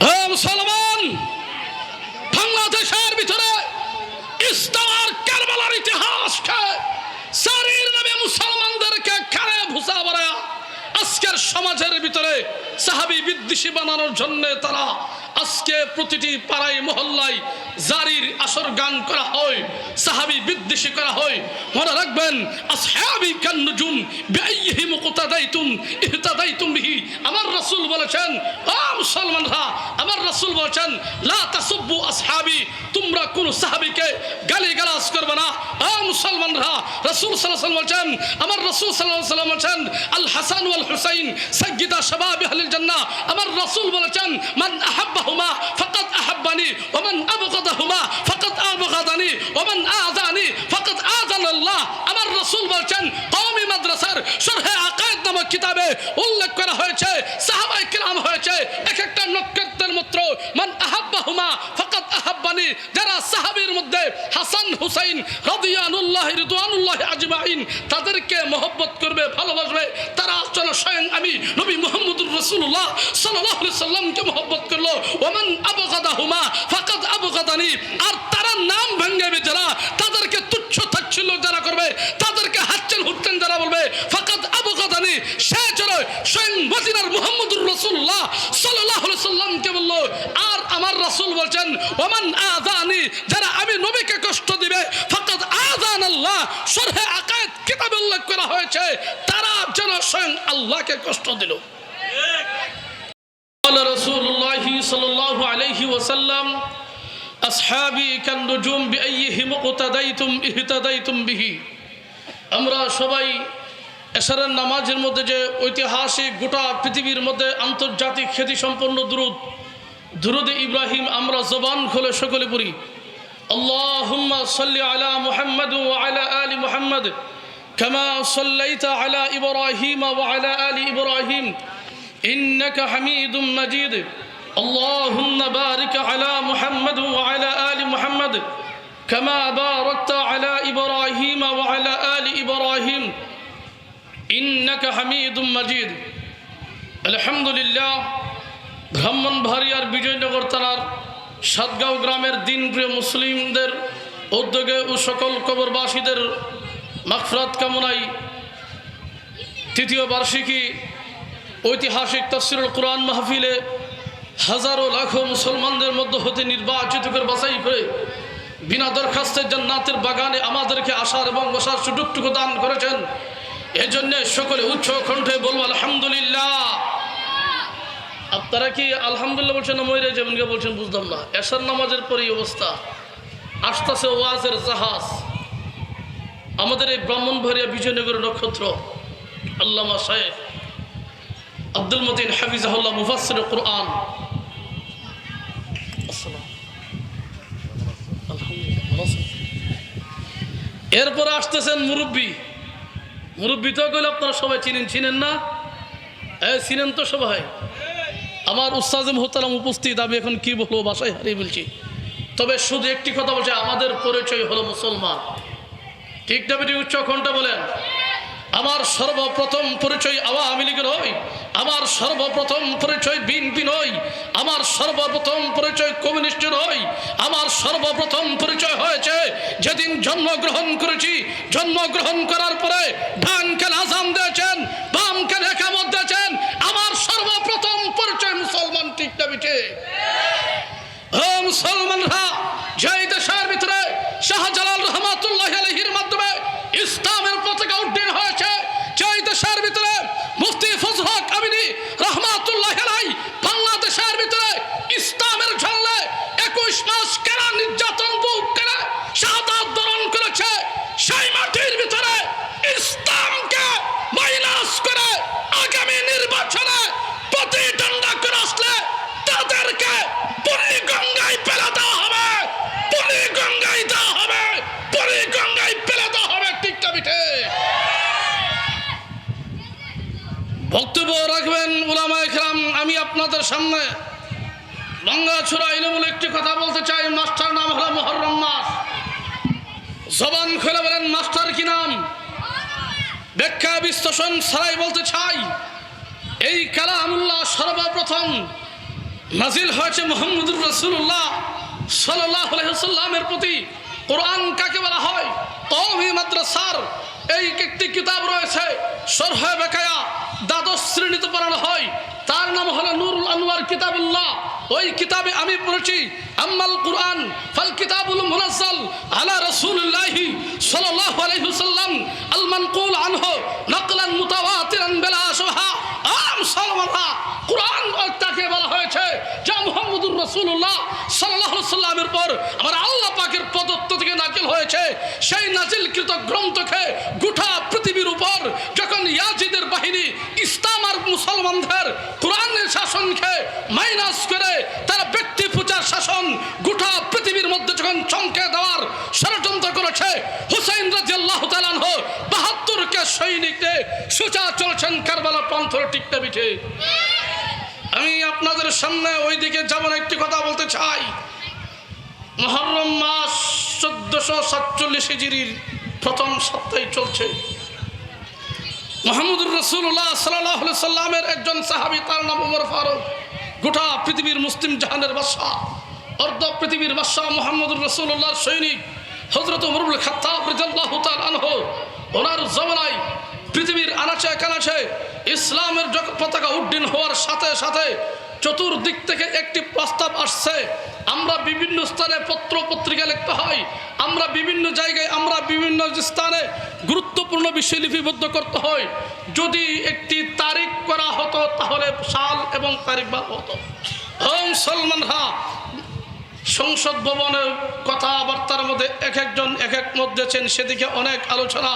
মুসলমান, বাংলাদেশের ভিতরে ইস্তার কারবালার ইতিহাসকে সারির নামে মুসলমানদেরকে খারে ভুষা বানায় আজকের সমাজের ভিতরে সাহাবি বিদ্বেষী বানানোর জন্য তারা আজকে প্রতিটি পাড়ায়, মহল্লায় জারির আসর গান করা হয়, সাহাবি বিদ্বেষী করা হয়। মনে রাখবেন, আসহাবি কান্নুজুম বিআইহি মুকতাদাইতুম ইহতাদাইতুম বিহি। আমার রাসূল বলেছেন আ মুসলমানরা, আমার রাসূল বলেছেন, লা তাসুব্বু আসহাবি, তোমরা কোন সাহাবীকে গালি গালাজ করবে না। আ মুসলমানরা, রাসূল সাল্লাল্লাহু আলাইহি বলেছেন, আমার রাসূল সাল্লাল্লাহু আলাইহি বলেছেন, আল হাসান ওয়াল হুসাইন সাইয়্যিদা শাবাব আহলিল জান্নাহ। আমার রাসূল বলেছেন, মান আমার রাসূল মাদ্রাসার শরহে নামক কিতাবে উল্লেখ করা হয়েছে হয়েছে এক একটা নক্ষত্রের মাত্র, মান আহাব্বাহুমা ফাকাদ আহাব্বানি, যারা সাহাবীর মধ্যে হাসান হুসাইন রাদিয়ানুল্লাহ রিদওয়ানুল্লাহ আজমাইন তাদেরকে মহব্বত করবে, ভালোবাসবে, তারা যেন স্বয়ং আমি নবী রাসূলুল্লাহ সাল্লাল্লাহু আলাইহি সাল্লামকে মহব্বত করল, ওমান আবগাদাহুমা ফাকাদ আবগাদানি। আর তারা নাম ভেঙ্গাবে যারা তাদেরকে তুচ্ছ তাচ্ছিল্য যারা করবে, তাদেরকে হাচ্ছেন হুচ্ছেন যারা বলবে, ফাকাদ আবগাদানি। সে যেন স্বয়ং মদিনার মুহাম্মদুর রাসূলুল্লাহ সাল্লাল্লাহু আলাইহি সাল্লামকে বলল, আর আমার রাসূল বলছেন, ওমান আযানি। যারা আমি নবীকে কষ্ট দিবে, ফাকাদ আযান আল্লাহ শরহে আকায়েদ কিতাবে উল্লেখ করা হয়েছে, তারা যেন স্বয়ং আল্লাহকে কষ্ট দিল। قال رسول الله صلى الله عليه وسلم أصحابي كالنجوم بأيهم اقتديتم اهتديتم به আমরা সবাই এশারের নামাজের মধ্যে যে ঐতিহাসিক গোটা পৃথিবীর মধ্যে আন্তর্জাতিক খ্যাতি সম্পন্ন দুরুদ দুরুদ ইব্রাহিম আমরা জবান খুলে সকলে পড়ি اللهم صل على محمد وعلى آل محمد كما صليت على إبراهيم وعلى آل إبراهيم إنك حميد مجيد اللهم بارك على محمد وعلى آل محمد كما باركت على إبراهيم وعلى آل إبراهيم إنك حميد مجيد الحمد لله ব্রাহ্মণবাড়িয়ার বিজয়নগর থানার সাতগাঁও গ্রামের দিনপ্রিয় মুসলিমদের উদ্যোগে ও সকল কবরবাসীদের মাফরাত কামনায় তৃতীয় বার্ষিকী ঐতিহাসিক তফসিরুল কোরআন মাহফিলে হাজারো লাখো মুসলমানদের মধ্য হতে নির্বাচিত করে বাছাই করে বিনা দরখাস্তের জান্নাতের বাগানে আমাদেরকে আসার এবং বসার সুযোগটুকু দান করেছেন। এজন্য সকলে উচ্চ কণ্ঠে বলব, আলহামদুলিল্লাহ। আপনারা কি আলহামদুলিল্লাহ বলছেন ময়ূরে যেমনকে বলছেন? বুঝলাম না। এশার নামাজের পরই অবস্থা। আসতেছে ওয়াজের জাহাজ। আমাদের এই ব্রাহ্মণবাড়িয়া বিজয়নগরের নক্ষত্র, আল্লামা সাহেব আব্দুল মতিন হাফিজাহুল্লাহ মুফাসসির কোরআন। এরপরে আসতেছেন মুরব্বী। মুরব্বী তো গেলে আপনারা সবাই চিনেন চিনেন না? হ্যাঁ চিনেন তো সবাই। আমার উস্তাজ মোহতারাম উপস্থিত, আমি এখন কি বলব, বাসায় হারিয়ে বলছি তবে শুধু একটি কথা বলছে, আমাদের পরিচয় হলো মুসলমান। ঠিক না বেটি, উচ্চ কোনটা বলেন। আমার সর্বপ্রথম পরিচয় আওয়ামী লীগের হই আমার সর্বপ্রথম পরিচয় বিএনপি নই, আমার সর্বপ্রথম পরিচয় কমিউনিস্টের হই আমার সর্বপ্রথম পরিচয় হয়েছে যেদিন জন্মগ্রহণ করেছি। জন্মগ্রহণ করার পরে ডান আসাম দিয়েছেন বাম কেন একামত দিয়েছেন আমার সর্বপ্রথম পরিচয় মুসলমান ঠিক না বিটে ও মুসলমানরা যেই দেশের ভিতরে শাহজালাল রহমাতুল্লাহ আলহির মাধ্যমে ইসলামের পতাকা উড্ডীন হয়েছে যেই দেশের ভিতরে মুফতি ফজল হক আমিনী রহমাতুল্লাহ আলাই বাংলাদেশের ভিতরে ইসলামের ঝাল্লে একুশ মাস কেনা নির্যাতন বুক করে শাহাদাত বরণ করেছে সেই মাটির ভিতরে ইসলামকে মাইনাস করে আগামী নির্বাচনে প্রতিদ্বন্দ্বা করে আসলে তাদেরকে পুরী গঙ্গায় ফেলে দেওয়া হবে পুরী গঙ্গায় দেওয়া হবে পুরী গঙ্গায় ফেলে দেওয়া হবে টিকটা পিঠে বক্তব্য রাখবেন উলামা ইকরাম আমি আপনাদের সামনে গঙ্গাছড়া ইলমুল একটি কথা বলতে চাই, মাস্টার নাম হলো মোহরম মাস। জবান খুলে বলেন, মাস্টার কি নাম? ব্যাখ্যা বিশ্লেষণ ছাড়াই বলতে চাই, এই কালামুল্লাহ সর্বপ্রথম নাজিল হয়েছে মোহাম্মদুর রসুল্লাহ সাল্লাহ সাল্লামের প্রতি। কোরআন কাকে বলা হয়? কৌমি মাদ্রাসার এই একটি কিতাব রয়েছে, সরহে বেকায়া, দ্বাদশ শ্রেণীতে পড়ানো হয়। তার নাম হলো নুরুল আনোয়ার কিতাবুল্লাহ। ওই কিতাবে আমি পড়েছি, আম্মাল কুরআন ফাল কিতাবুল মুনাজ্জাল আলা রাসূলিল্লাহি সাল্লাল্লাহু আলাইহি ওয়াসাল্লাম আল মানকুল আনহু নাকলান মুতাওয়াতিরান বিলা শুবহা। আম সালমানহা, কুরআন তাকে বলা হয়েছে যা মুহাম্মদুর রাসূলুল্লাহ সাল্লাল্লাহু আলাইহি সাল্লামের পর আমার আল্লাহ পাকের প্রদত্ত থেকে নাজিল হয়েছে। সেই নাজিলকৃত গ্রন্থকে গোটা পৃথিবীর উপর যখন ইয়াজিদের বাহিনী ইসলাম আর মুসলমানদের কোরআনের শাসনকে মাইনাস করে তারা ব্যক্তি পূজার শাসন গোটা পৃথিবীর মধ্যে যখন চমকে দেওয়ার ষড়যন্ত্র করেছে, হুসাইন তালান বাহাত্তরকে সৈনিককে সোজা চলছেন কারবালা প্রান্তর টিকতে পিঠে। আমি আপনাদের সামনে ওইদিকে যেমন একটি কথা বলতে চাই। মহরম মাস চোদ্দশো সাতচল্লিশ হিজিরির প্রথম সপ্তাহে চলছে। মোহাম্মদুর রসুল্লাহ সাল্লাহ সাল্লামের একজন সাহাবি, তার নাম উমর ফারুক। গোটা পৃথিবীর মুসলিম জাহানের বাদশাহ, অর্ধ পৃথিবীর বাদশাহ মোহাম্মদুর রসুল্লাহর সৈনিক হজরত খাত্তাব রিজাল্লাহ আনহ, ওনার জমানায় পৃথিবীর আনাচে কানাচে ইসলামের পতাকা উড্ডীন হওয়ার সাথে সাথে চতুর্দিক থেকে একটি প্রস্তাব আসছে। আমরা বিভিন্ন স্থানে পত্র পত্রিকা লিখতে হয় আমরা বিভিন্ন জায়গায়, আমরা বিভিন্ন স্থানে গুরুত্বপূর্ণ বিষয় লিপিবদ্ধ করতে হয়। যদি একটি তারিখ করা হতো, তাহলে সাল এবং তারিখ বা হতো। ওম সলমান হা সংসদ ভবনের কথাবার্তার মধ্যে এক একজন এক এক মত দিয়েছেন। সেদিকে অনেক আলোচনা।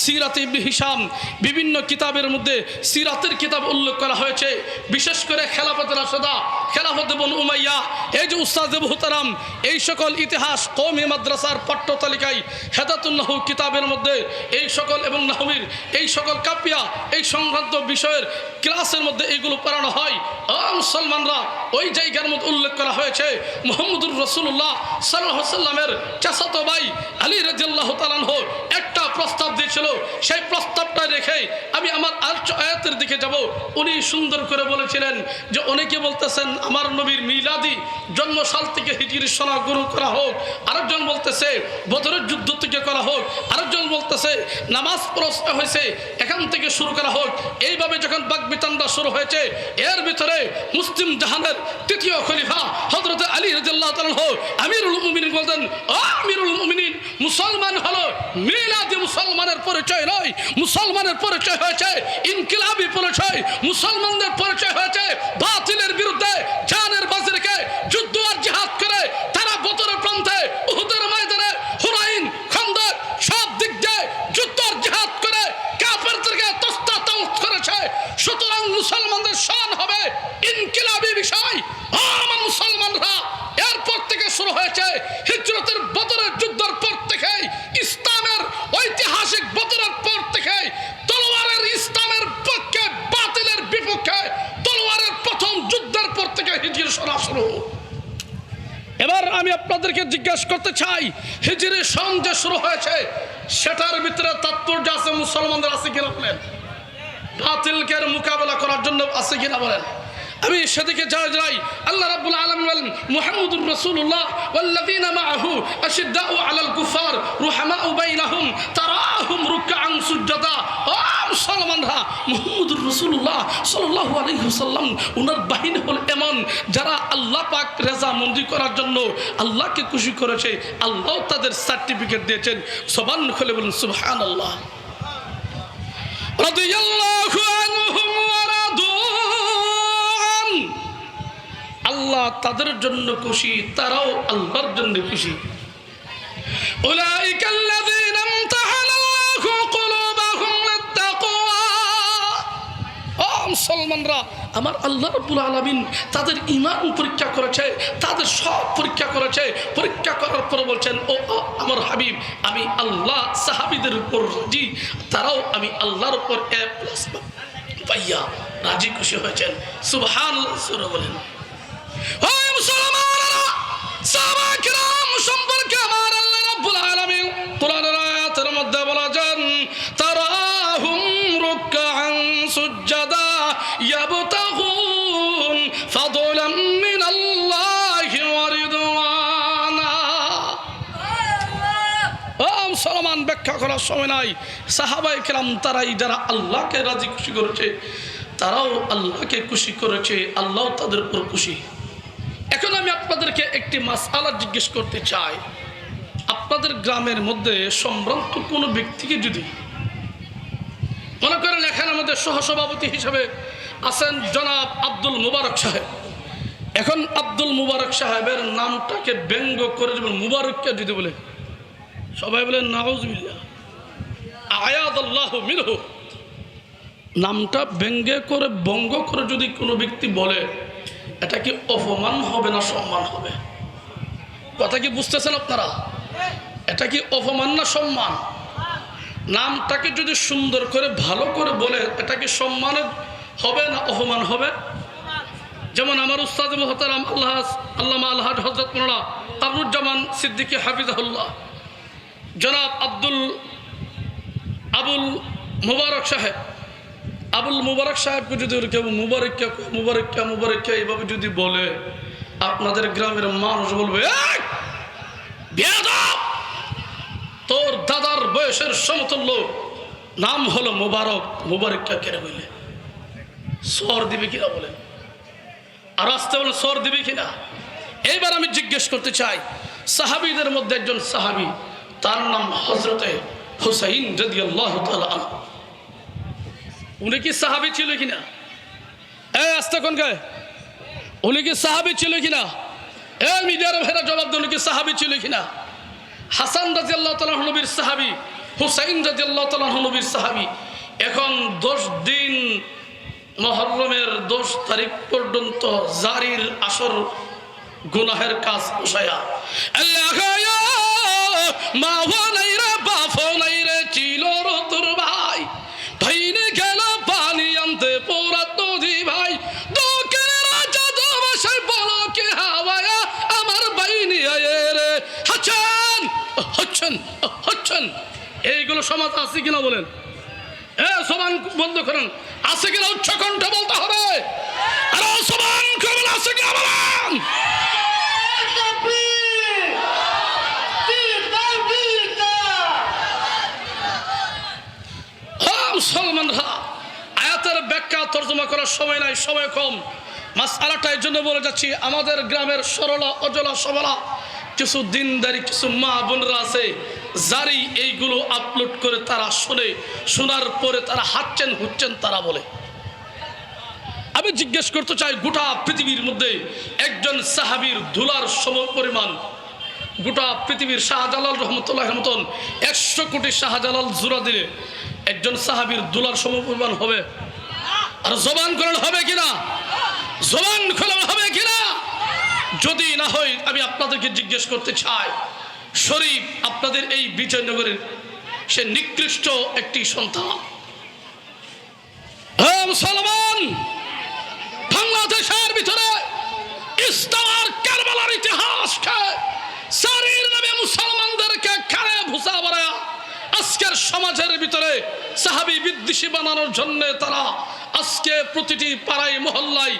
সিরাত হিসাম বিভিন্ন কিতাবের মধ্যে সিরাতের কিতাব উল্লেখ করা হয়েছে। বিশেষ করে খেলাফত রাশেদা খেলাফত বন উমাইয়া, এই যে উস্তাদ বহুতারাম এই সকল ইতিহাস কৌমি মাদ্রাসার পাঠ্য তালিকায় হেদাতুল্লাহ কিতাবের মধ্যে এই সকল এবং নাহমির, এই সকল কাপিয়া, এই সংক্রান্ত বিষয়ের ক্লাসের মধ্যে এইগুলো পড়ানো হয়। মুসলমানরা ওই জায়গার মধ্যে উল্লেখ করা হয়েছে, মোহাম্মদুর রসুল্লাহ সাল্লাহ সাল্লামের চাচাতো ভাই আলী রাজিয়াল্লাহ তালানহ একটা প্রস্তাব দিয়েছিল, সেই প্রস্তাবটা রেখে আমি আমার আর্চ আয়াতের দিকে যাব। উনি সুন্দর করে বলেছিলেন যে অনেকে বলতেছেন, আমার নবীর মিলাদি জন্মসাল থেকে হিজির সোনা গুরু করা হোক। আরেকজন বলতেছে, বদরের যুদ্ধ থেকে করা হোক। আরেকজন বলতেছে, নামাজ প্রশ্ন হয়েছে, এখান থেকে শুরু করা হোক। এইভাবে যখন বাগবিতানটা শুরু হয়েছে, এর ভিতরে মুসলিম জাহানের তৃতীয় খলিফা হজরত আলী রাজিয়াল্লাহ তাআলা আমিরুল মুমিনিন বলতেন, আমিরুল মুমিনিন মুসলমান হলো, মিলাদি মুসলমানের পরিচয় নয়, মুসলমানের পরিচয় হয়েছে, ইনকিলাবি পরিচয়, মুসলমানদের পরিচয় হয়েছে, বাতিলের বিরুদ্ধে জানের বাজি রেখে যুদ্ধ আর জিহাদ করে তারা বতরের প্রান্তে উহুদের ময়দানে হুরাইন খন্দক সব দিক দিয়ে যুদ্ধ আর জিহাদ করে কাফেরদেরকে তস্তা তাউস করেছে সুতরাং মুসলমানদের শান হবে ইনকিলাবি বিষয় ও আমার মুসলমানরা এরপর থেকে শুরু হয়েছে হিজরতের বদরের যুদ্ধের পর থেকে ইসলামের ঐতিহাসিক বদরের পর থেকে তলোয়ারের ইসলামের পক্ষে বাতিলের বিপক্ষে তলোয়ারের প্রথম যুদ্ধের পর থেকে হিজির শোনা শুরু এবার আমি আপনাদেরকে জিজ্ঞাসা চাই হিজরি সন যে শুরু হয়েছে, সেটার ভিতরে তাৎপর্য আছে মুসলমানদের আছে কিনা বলেন? বাতিলকে মোকাবেলা করার জন্য আছে কিনা বলেন? আমি সেদিকে যাই আল্লাহ রাব্বুল আলামিন বলেন, মুহাম্মদুর ওয়াল্লাযীনা মাআহু আশিদ্দাউ আলাল কুফার রুহামাউ বাইনাহুম তারাহুম রুকআন সুজদা ও মুসলমানরা, মুহাম্মদুর আলাইহি ওয়াসাল্লাম, উনার বাহিনী হল এমন যারা আল্লাহ পাক রেজা মন্দি করার জন্য আল্লাহকে খুশি করেছে, আল্লাহ তাদের সার্টিফিকেট দিয়েছেন। সবান খুলে বলুন, সুবহানাল্লাহ। রাদিয়াল্লাহু আল্লাহ তাদের জন্য খুশি, তারাও আল্লাহর জন্য খুশি। মুসলমানরা, আমার আল্লাহ রব্বুল আলমিন তাদের ইমান পরীক্ষা করেছে, তাদের সব পরীক্ষা করেছে। পরীক্ষা করার পর বলছেন, ও আমার হাবিব, আমি আল্লাহ, সাহাবিদের উপর রাজি, তারাও আমি আল্লাহর উপর এ প্লাস পাইয়া রাজি খুশি হয়েছেন। সুবহান বলেন। সলমান ব্যাখ্যা করার সময় নাই। সাহাবাই কেরাম, তারাই যারা আল্লাহকে রাজি খুশি করেছে, তারাও আল্লাহকে খুশি করেছে, আল্লাহ তাদের উপর খুশি। একটি মাস আলা জিজ্ঞেস করতে চাই। আপনাদের গ্রামের মধ্যে সম্ভ্রান্ত কোনো ব্যক্তিকে যদি মনে করেন এখানে আমাদের সহসভাপতি হিসেবে আছেন জনাব আব্দুল মুবারক সাহেব। এখন আব্দুল মুবারক সাহেবের নামটাকে ব্যঙ্গ করে যেমন মুবারককে যদি বলে সবাই বলেন নাউজবিল্লা মিনহু। নামটা ব্যঙ্গে করে, বঙ্গ করে যদি কোনো ব্যক্তি বলে এটা কি অপমান হবে না সম্মান হবে? কথা কি বুঝতেছেন আপনারা? এটা কি অপমান না সম্মান? নামটাকে যদি সুন্দর করে, ভালো করে বলে, এটা কি সম্মানের হবে না অপমান হবে? যেমন আমার উস্তাদ মহতারাম আল্লাহ, আল্লামা আল্লাহ হজরত মোলা কামরুজ্জামান সিদ্দিকী হাফিজাহুল্লাহ। জনাব আব্দুল, আবুল মুবারক সাহেব আবুল মুবারক সাহেবকে যদি কেউ মুবারক্কা মুবারক্কা মুবারক্কা এইভাবে যদি বলে আপনাদের গ্রামের মানুষ বলবে "এই, বেয়াদব! তোর দাদার বয়সের সমতুল্য নাম হলো মুবারক মুবারক্কা কেড়ে বলে সর দিবে কিনা বলেন? আর আসতে বলে সর দিবে কিনা? এইবার আমি জিজ্ঞেস করতে চাই সাহাবিদের মধ্যে একজন সাহাবি তার নাম হজরতে হুসাইন যদি আল্লাহ উনি কি সাহাবি ছিল কিনা? এ আসতে কোন গায়ে? উনি কি সাহাবি ছিল কিনা? এ, মিডিয়ার ভেড়া জবাব উনি কি সাহাবি ছিল কিনা? হাসান রাজি আল্লাহ তালাহ নবীর সাহাবি, হুসাইন রাজি আল্লাহ তালাহ নবীর সাহাবি। এখন দশ দিন মহরমের দশ তারিখ পর্যন্ত জারির আসর গুনাহের কাজ পোষায়া। মা হচ্ছেন এইগুলো সমাজ আছে কিনা বলেন। এ, সমান বন্ধ করেন। আছে কিনা উচ্চ কণ্ঠে বলতে হবে। আরে সমান করবেন আছে কিনা বলেন। মুসলমানরা, আয়াতের ব্যাখ্যা তর্জমা করার সময় নাই, সময় কম। মাস আলাটা এই জন্য বলে যাচ্ছি, আমাদের গ্রামের সরলা, অজলা সবলা কিছু দিনদারি, কিছু মা বোনরা আছে, যারই এইগুলো আপলোড করে তারা শোনে, শোনার পরে তারা হাঁটছেন হুচ্ছেন তারা বলে। আমি জিজ্ঞেস করতে চাই, গোটা পৃথিবীর মধ্যে একজন সাহাবীর ধুলার সম পরিমাণ গোটা পৃথিবীর শাহজালাল রহমতুল্লাহ মতন একশো কোটি শাহজালাল জোড়া দিলে একজন সাহাবীর দুলার সম পরিমাণ হবে? আর জবান করেন হবে কিনা? জবান খোলান হবে কিনা? যদি না হয়, আমি আপনাদেরকে জিজ্ঞেস করতে চাই, শরীফ আপনাদের এই বিজয়নগরের সে নিকৃষ্ট একটি সন্তান। মুসলমান, বাংলাদেশের ভিতরে ইস্তামার কারবালার ইতিহাসকে সারির নামে মুসলমানদেরকে খারে ভুসা বাড়ায় আজকের সমাজের ভিতরে সাহাবি বিদ্বেষী বানানোর জন্য তারা আজকে প্রতিটি পাড়ায়, মহল্লায়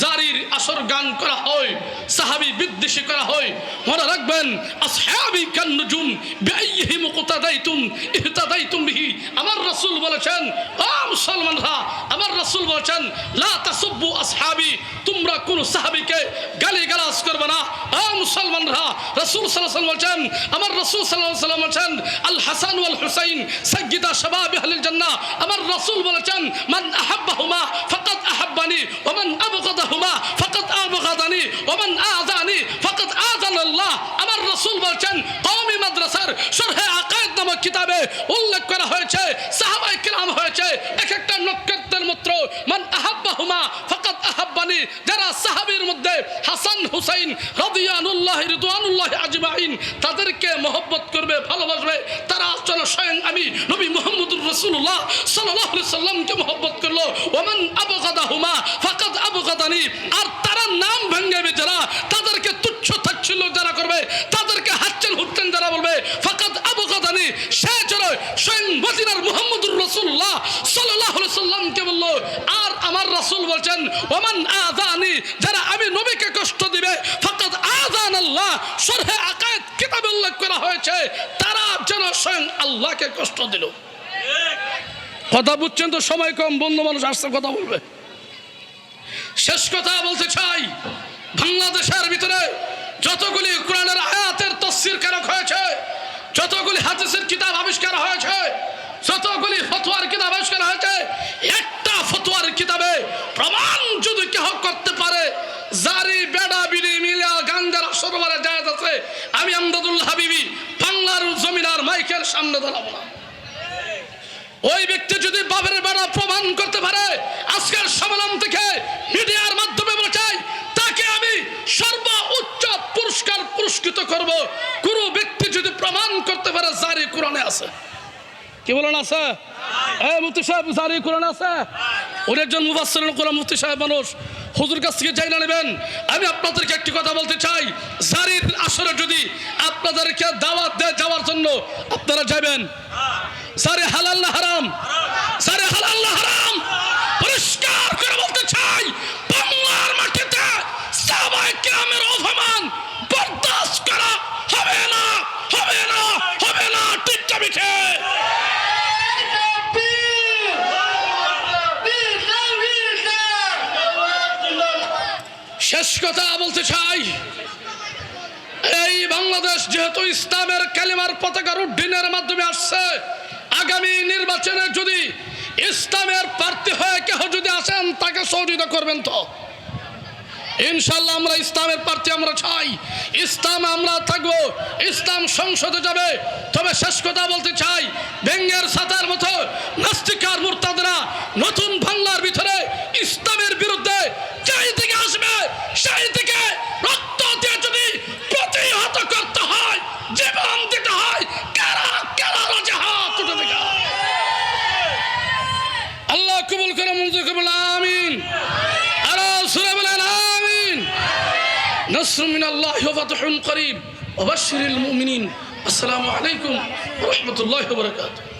জারির আসর গান করা হয়, সাহাবি বিদ্বেষী করা হয়। মনে রাখবেন, আসহাবি কান্নুজুম বিআইহি মুকতাদাইতুম, ইহতাদাইতুম বিহি। আমার রাসূল বলেছেন, ও মুসলমানরা, আমার রাসূল বলেছেন, লা তাসুব্বু আসহাবি, তোমরা কোন সাহাবীকে গালি গালাজ করবে না। ও মুসলমানরা, রাসূল সাল্লাল্লাহু আলাইহি ওয়াসাল্লাম বলেছেন, আমার রাসূল সাল্লাল্লাহু আলাইহি বলেছেন, আল হাসান ওয়াল হুসাইন সাইয়্যিদা আমার রসুল বলেছেন, মান আহাব্বাহুমা ফকত আহাব্বানি ওমান মান আবগাদাহুমা ফাকাদ আবগাদানি, ওয়া মান আযানি ফাকাদ আল্লাহ আমার রসুল বলেছেন, কওমি মাদ্রাসার শরহে আকায়েদ নামক কিতাবে উল্লেখ করা হয়েছে, সাহাবায়ে কিরাম হয়েছে, এক একটা নক্ষত্রের মূত্র, মান ফাকাদ আহাব্বানি যারা সাহাবির মধ্যে হাসান হুসাইন রাদিয়ানুল্লাহ, রিদওয়ানুল্লাহ আজমাইন, তাদেরকে মহব্বত করবে, ভালোবাসবে, তারা যেন স্বয়ং আমি নবী মোহাম্মদুর রসুল্লাহ সাল্লাহ সাল্লামকে মহব্বত করল। ওমান আবগাদা হুমা ফাকাদ আবগাদানি আর তারা নাম ভাঙাবে যারা তাদেরকে তুচ্ছ তাচ্ছিল্য যারা করবে তাদেরকে হাচ্ছেন হুচ্ছেন যারা বলবে ফাকাদ আবগাদানি সে যেন স্বয়ং মদিনার মুহাম্মদুর রাসূলুল্লাহ সাল্লাল্লাহু আলাইহি সাল্লামকে বলল আর আমার রাসূল বলছেন ওমান আযানি, যারা আমি নবীকে কষ্ট দিবে, ফাকাদ আযান আল্লাহ শরহে আকায়েদ কিতাবে উল্লেখ করা হয়েছে, তারা যেন স্বয়ং আল্লাহকে কষ্ট দিল। কথা বুঝছেন তো? সময় কম, বন্ধু মানুষ আসছে, কথা বলবে। শেষ কথা বলতে চাই, বাংলাদেশের ভিতরে যতগুলি কোরআনের আয়াতের তফসির কারক হয়েছে, যতগুলি হাদিসের কিতাব আবিষ্কার হয়েছে, যতগুলি ফতোয়ার কিতাব আবিষ্কার হয়েছে একটা ফতোয়ার কিতাবে প্রমাণ যদি কেহ করতে পারে, জারি বেড়া বিড়ি মিলা গাঞ্জার সরোবরে জায়েজ আছে, আমি আমদাদুল্লাহ হাবিবি বাংলার জমিনার মাইকের সামনে দাঁড়াবো না। ওই ব্যক্তি যদি বাবের বেড়া প্রমাণ করতে পারে, আজকের সম্মেলন থেকে মিডিয়ার মাধ্যমে বলে চাই, তাকে আমি সর্বোচ্চ পুরস্কার পুরস্কৃত করব। কোন ব্যক্তি যদি প্রমাণ করতে পারে, জারি কোরআনে আছে। কি বলেন আছে? এ মুফতি সাহেব, জারি কোরআন আছে? উনি একজন মুফাসসির কোরআন মুফতি সাহেব মানুষ। হুজুর কাছ থেকে যাই না নেবেন। আমি আপনাদেরকে একটি কথা বলতে চাই। জারির আসরে যদি আপনাদেরকে দাওয়াত দেয় যাওয়ার জন্য, আপনারা যাবেন। সারে হালাল না হারাম? সারে হালাল না হারাম? পরিষ্কার করে বলতে চাই, বাংলার মাটিতে সাহাবায়ে কিরামের অপমান বরদাস্ত করা যেহেতু ইসলামের কালিমার পতাকার উড্ডীনের মাধ্যমে আসছে, আগামী নির্বাচনে যদি ইসলামের প্রার্থী হয়ে কেহ যদি আসেন, তাকে সহযোগিতা করবেন তো? ইনশাল্লাহ আমরা ইসলামের প্রার্থী আমরা চাই। ইসলাম আমরা থাকব, ইসলাম সংসদে যাবে। তবে শেষ কথা বলতে চাই ব্যঙ্গের সাতার মতো নাস্তিকার মুরতাদরা নতুন বাংলার ভিতরে نصر من الله وفتح قريب. وبشر المؤمنين. السلام عليكم ورحمة الله وبركاته.